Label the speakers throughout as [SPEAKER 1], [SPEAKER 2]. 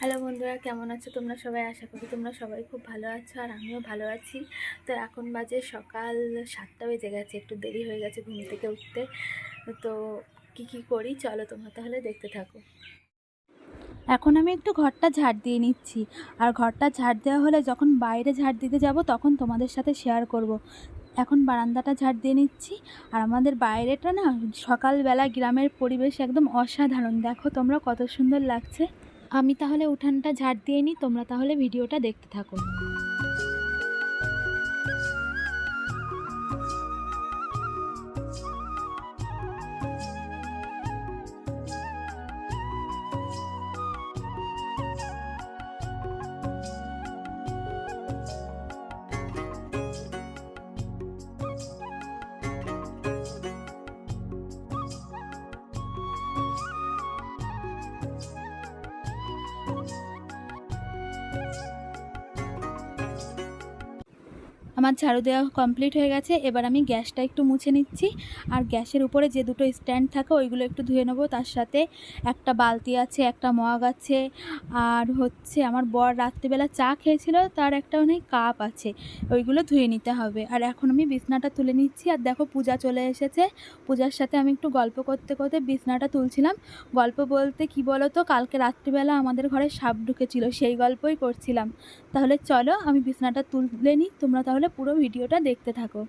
[SPEAKER 1] Hello বন্ধুরা, কেমন আছো তোমরা সবাই? আশা করি তোমরা সবাই খুব ভালো আছো আর আমিও ভালো আছি। তো এখন বাজে সকাল সাতটা বেজে গেছে, একটু দেরি হয়ে গেছে ঘুম থেকে উঠতে। তো কি কি করি? চলো তোমরা তাহলে দেখতে থাকো। এখন আমি একটু ঘরটা ঝাড় দিয়ে নিচ্ছি। আর ঘরটা ঝাড় দেওয়া হলে যখন বাইরে ঝাড় দিতে যাব, তখন তোমাদের সাথে শেয়ার করব। এখন বারান্দাটা ঝাড় দিয়ে নিচ্ছি। আর আমাদের বাইরেটা না সকালবেলা গ্রামের পরিবেশ একদম অসাধারণ। দেখো তোমরা কত সুন্দর লাগছে। আমি তাহলে উঠানটা ঝাড় দিয়ে নিই তোমরা তাহলে ভিডিওটা দেখতে থাকো। আমার ঝাড়ু দেওয়া কমপ্লিট হয়ে গেছে। এবার আমি গ্যাসটা একটু মুছে নিচ্ছি। আর গ্যাসের উপরে যে দুটো স্ট্যান্ড থাকে, ওইগুলো একটু ধুয়ে নেব। তার সাথে একটা বালতি আছে, একটা মগ আছে। আর হচ্ছে আমার বর রাত্রিবেলা চা খেয়েছিল, তার একটা অনেক কাপ আছে। ওইগুলো ধুয়ে নিতে হবে। আর এখন আমি বিছনাটা তুলে নিচ্ছি। আর দেখো পূজা চলে এসেছে। পূজার সাথে আমি একটু গল্প করতে করতে বিছনাটা তুলছিলাম। গল্প বলতে কি বলো তো কালকে রাত্রিবেলা আমাদের ঘরে সাপ ঢুকেছিল, সেই গল্পই করছিলাম। তাহলে চলো আমি বিছনাটা তুলে নিই। তোমরা তাহলে পুরো ভিডিওটা দেখতে থাকো।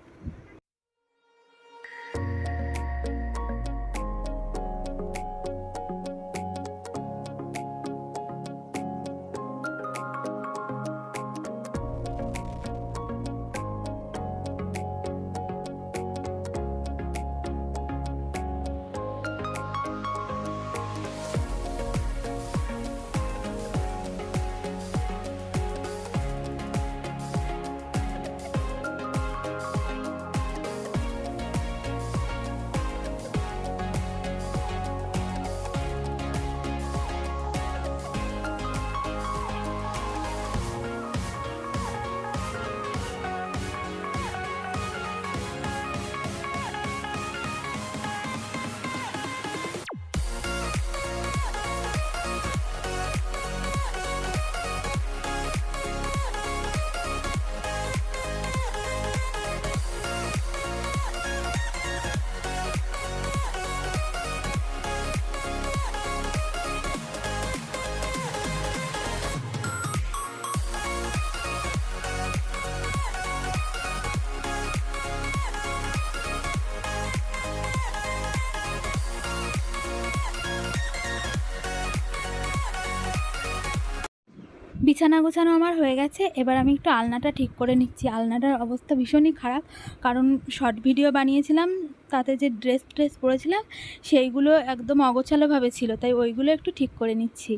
[SPEAKER 1] বিছানা গোছানো আমার হয়ে গেছে, এবার আমি একটু আলনাটা ঠিক করে নিচ্ছি। আলনাটার অবস্থা ভীষণই খারাপ, কারণ শর্ট ভিডিও বানিয়েছিলাম, তাতে যে ড্রেস ট্রেস পরেছিলাম, সেইগুলো একদম অগোছালোভাবে ছিল, তাই ওইগুলো একটু ঠিক করে নিচ্ছি।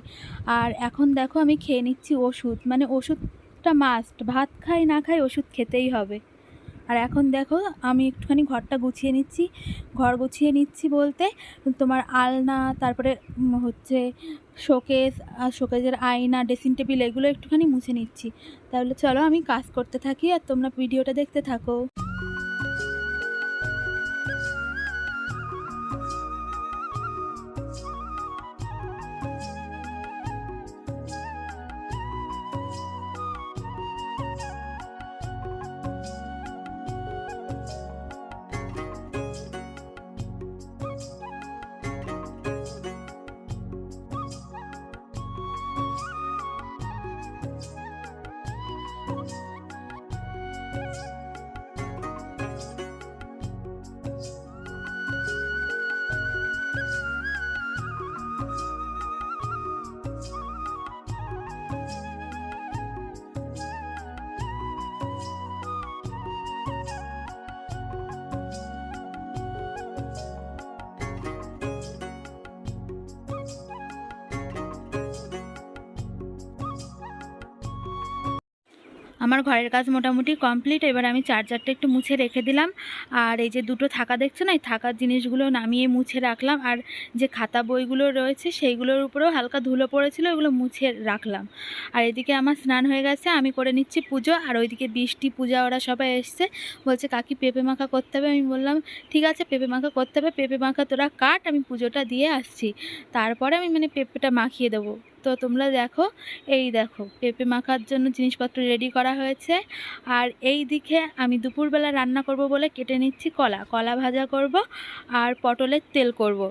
[SPEAKER 1] আর এখন দেখো আমি খেয়ে নিচ্ছি ওষুধ মানে ওষুধটা মাস্ট ভাত খাই না খাই ওষুধ খেতেই হবে। আর এখন দেখো, আমি একটুখানি ঘরটা গুছিয়ে নিচ্ছি। ঘর গুছিয়ে নিচ্ছি বলতে তোমার আলনা, তারপরে হচ্ছে শোকেস, আর শোকেজের আয়না ড্রেসিং টেবিল এগুলো একটুখানি মুছে নিচ্ছি। তাহলে চলো আমি কাজ করতে থাকি আর তোমরা ভিডিওটা দেখতে থাকো। আমার ঘরের কাজ মোটামুটি কমপ্লিট। এবার আমি চার্জারটা একটু মুছে রেখে দিলাম। আর এই যে দুটো থাকা দেখছ না, এই থাকার জিনিসগুলো নামিয়ে মুছে রাখলাম। আর যে খাতা বইগুলো রয়েছে, সেইগুলোর উপরেও হালকা ধুলো পড়েছিল, ওগুলো মুছে রাখলাম। আর এদিকে আমার স্নান হয়ে গেছে, আমি করে নিচ্ছি পুজো। আর ওইদিকে বৃষ্টি, পূজা, ওরা সবাই এসছে। বলছে, কাকি, পেঁপে মাখা করতে হবে? আমি বললাম, ঠিক আছে, পেঁপে মাখা করতে হবে। পেঁপে মাখা তোরা কাট, আমি পুজোটা দিয়ে আসছি। তারপরে আমি মানে পেঁপেটা মাখিয়ে দেবো। তো তোমরা দেখো, এই দেখো, পেঁপে মাখার জন্য জিনিসপত্র রেডি করা হয়েছে। আর এই দিকে আমি দুপুরবেলা রান্না করব বলে কেটে নিচ্ছি কলা। কলা ভাজা করব আর পটলের তেল করব।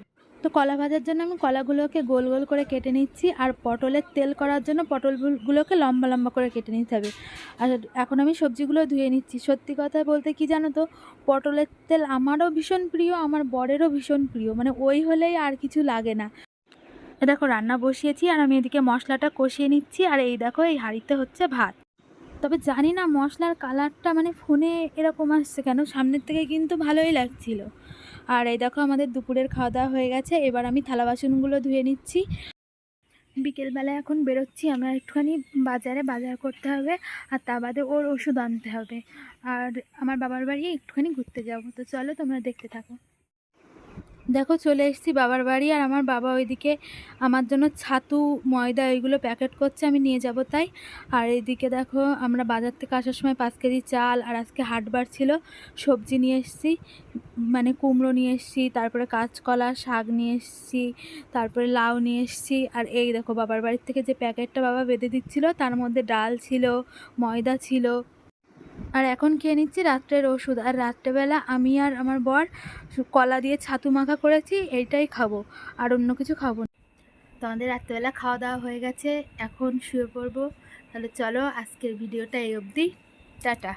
[SPEAKER 1] তো কলা ভাজার জন্য আমি কলাগুলোকে গোল গোল করে কেটে নিচ্ছি আর পটলের তেল করার জন্য পটলগুলোকে লম্বা লম্বা করে কেটে নিতে হবে। আর এখন আমি সবজিগুলো ধুয়ে নিচ্ছি। সত্যি কথা বলতে কি জানো তো, পটলের তেল আমারও ভীষণ প্রিয়, আমার বরেরও ভীষণ প্রিয়। মানে ওই হলেই আর কিছু লাগে না। দেখো, রান্না বসিয়েছি আর আমি এদিকে মশলাটা কষিয়ে নিচ্ছি আর এই দেখো, এই হাঁড়িতে হচ্ছে ভাত। তবে জানি না মশলার কালারটা মানে ফোনে এরকম আসছে কেন, সামনের থেকে কিন্তু ভালোই লাগছিল। আর এই দেখো, আমাদের দুপুরের খাওয়া দাওয়া হয়ে গেছে, এবার আমি থালা বাসনগুলো ধুয়ে নিচ্ছি। বিকেলবেলা এখন বেরোচ্ছি, আমরা একটুখানি বাজারে বাজার করতে হবে আর তা বাদে ওর ওষুধ আনতে হবে। আর আমার বাবার বাড়ি একটুখানি ঘুরতে যাব, তো চলো তোমরা দেখতে থাকো। দেখো চলে এসেছি বাবার বাড়ি আর আমার বাবা ওইদিকে আমার জন্য ছাতু, ময়দা ওইগুলো প্যাকেট করছে, আমি নিয়ে যাব তাই। আর এইদিকে দেখো আমরা বাজার থেকে আসার সময় পাঁচ কেজি চাল আর আজকে হাটবার ছিল, সবজি নিয়ে এসেছি মানে কুমড়ো নিয়ে এসেছি, তারপরে কাঁচকলা, শাক নিয়ে এসেছি, তারপরে লাউ নিয়ে এসেছি। আর এই দেখো বাবার বাড়ির থেকে যে প্যাকেটটা বাবা বেঁধে দিচ্ছিল, তার মধ্যে ডাল ছিল, ময়দা ছিল আর এখন খেয়ে নিচ্ছি রাত্রের ওষুধ। আর রাত্রেবেলা আমি আর আমার বর কলা দিয়ে ছাতু মাখা করেছি, এইটাই খাব, আর অন্য কিছু খাব না। তো আমাদের রাত্রেবেলা খাওয়া দাওয়া হয়ে গেছে, এখন শুয়ে পড়ব। তাহলে চলো আজকের ভিডিওটা এই অবধি। টাটা।